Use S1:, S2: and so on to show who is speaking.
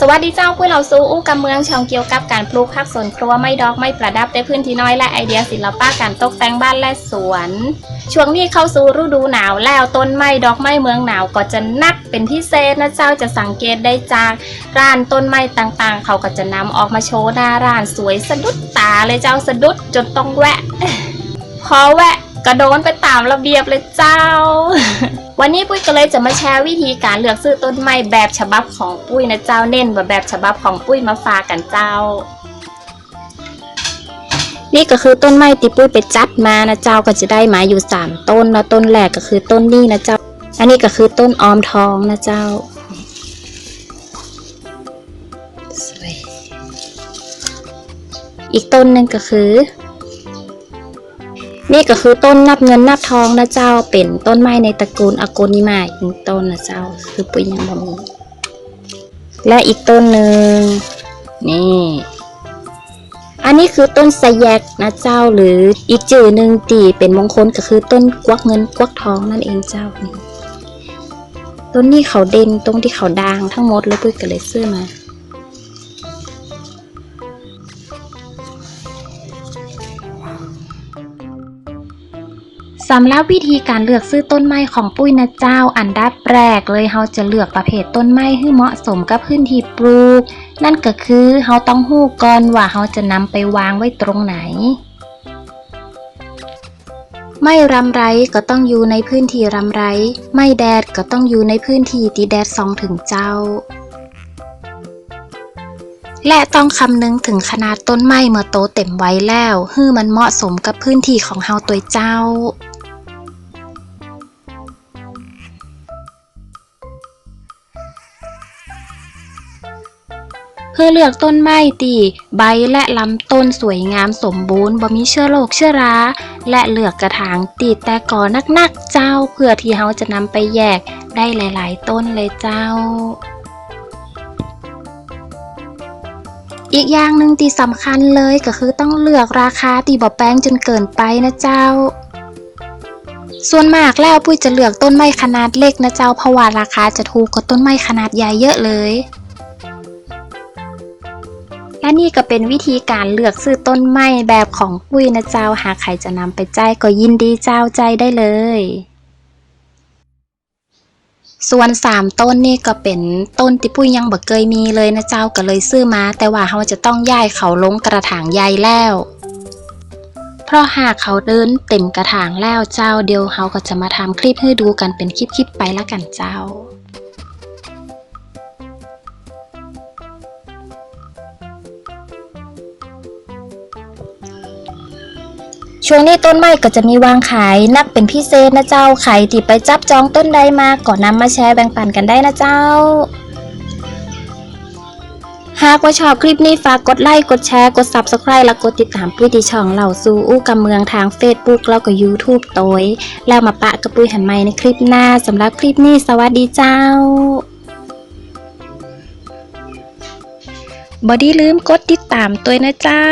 S1: สวัสดีเจ้าปุ้เราซูอู้กำเมืองช่องเกี่ยวกับการปลูกผักสวนครัวไม่ดอกไม่ประดับในพื้นที่น้อยและไอเดียศิลปะการตกแต่งบ้านและสวน ช่วงนี้เข้าสู่ฤดูหนาวแล้วต้นไม้ดอกไม้เมืองหนาวก็จะนักเป็นพิเศษนะเจ้าจะสังเกตได้จากร้านต้นไม้ต่างๆ เขาก็จะนำออกมาโชว์หน้าร้านสวยสะดุดตาเลยเจ้าสะดุดจนต้องแวะ พอแวะกระโดนไปตามระเบียบเลยเจ้า วันนี้ปุ้ยก็เลยจะมาแชร์วิธีการเลือกซื้อต้นไม้แบบฉบับของปุ้ยนะเจ้าเน้นว่าแบบฉบับของปุ้ยมาฝากกันเจ้า นี่ก็คือต้นไม้ที่ปุ้ยไปจัดมานะเจ้าก็จะได้มาอยู่สามต้นแล้วต้นแรกก็คือต้นนี้นะเจ้า อันนี้ก็คือต้นออมทองนะเจ้าอีกต้นหนึ่งก็คือ นี่ก็คือต้นนับเงินนับทองนะเจ้าเป็นต้นไม้ในตระกูลอโกนิมาอีกหนึ่งต้นนะเจ้า คือปุยยังบ่มีและอีกต้นหนึ่งนี่ อันนี้คือต้นสะแยกนะเจ้าหรืออีกจื่อหนึ่งตีเป็นมงคลก็คือต้นกวักเงินกวักทองนั่นเองเจ้านี่ต้นนี้เขาเด่นตรงที่เขาด่างทั้งหมดแล้วปุ้ยก็เลยซื้อมา สำหรับวิธีการเลือกซื้อต้นไม้ของปุ้ยนะเจ้า อันดับแรกเลยเราจะเลือกประเภทต้นไม้ให้เหมาะสมกับพื้นที่ปลูก นั่นก็คือเราต้องหู้ก่อนว่าเราจะนำไปวางไว้ตรงไหน ไม่รำไรก็ต้องอยู่ในพื้นที่รำไร ไม่แดดก็ต้องอยู่ในพื้นที่ที่แดดส่องถึงเจ้า และต้องคำนึงถึงขนาดต้นไม้เมื่อโตเต็มไวัยแล้วฮือมันเหมาะสมกับพื้นที่ของเฮาตัวเจ้า พื่อเลือกต้นไม้ตีใบและลำต้นสวยงามสมบูรณ์บ่มีเชื้อโรคเชื้อราและเลือกกระถางตีแต่ก่อนักๆเจ้า เพื่อที่เฮาจะนำไปแยกได้หลาย ๆ ต้นเลยเจ้าอีกอย่างหนึ่งที่สำคัญเลยก็คือต้องเลือกราคาที่บ่แป้งจนเกินไปนะเจ้า ส่วนมากแล้วปุ้ยจะเลือกต้นไม้ขนาดเล็กนะเจ้าเพราะว่าราคาจะถูกกว่าต้นไม้ขนาดใหญ่เยอะเลย และนี่ก็เป็นวิธีการเลือกซื้อต้นไม้แบบของปุ้ยนะเจ้า หากใครจะนำไปใจก็ยินดีเจ้าใจได้เลย ส่วนสามต้นนี่ก็เป็นต้นที่ปุ้ยยังบ่เคยมีเลยนะเจ้าก็เลยซื้อมา แต่ว่าเราจะต้องย้ายเขาลงกระถางใหญ่แล้วเพราะหากเขาเดินเต็มกระถางแล้วเจ้าเดียวเราก็จะมาทำคลิปให้ดูกันเป็นคลิปๆไปละกันเจ้า ช่วงนี้ต้นไม้ก็จะมีวางขายนักเป็นพิเศษนะเจ้าใครที่ไปจับจองต้นใดมาก็นนำมาแชร์แบ่งปันกันได้นะเจ้า หากว่าชอบคลิปนี้ฝากกดไลค์กดแชร์กด Subscribe และกดติดตามปุ้ยที่ช่องเหล่าสู่อู้กำเมืองทาง Facebook แล้วก็ YouTube โตยแล้วมาปะกับปุ้ยหันใหม่ในคลิปหน้าสำหรับคลิปนี้สวัสดีเจ้าบอดี้ลืมกดติดตามตัวนะเจ้า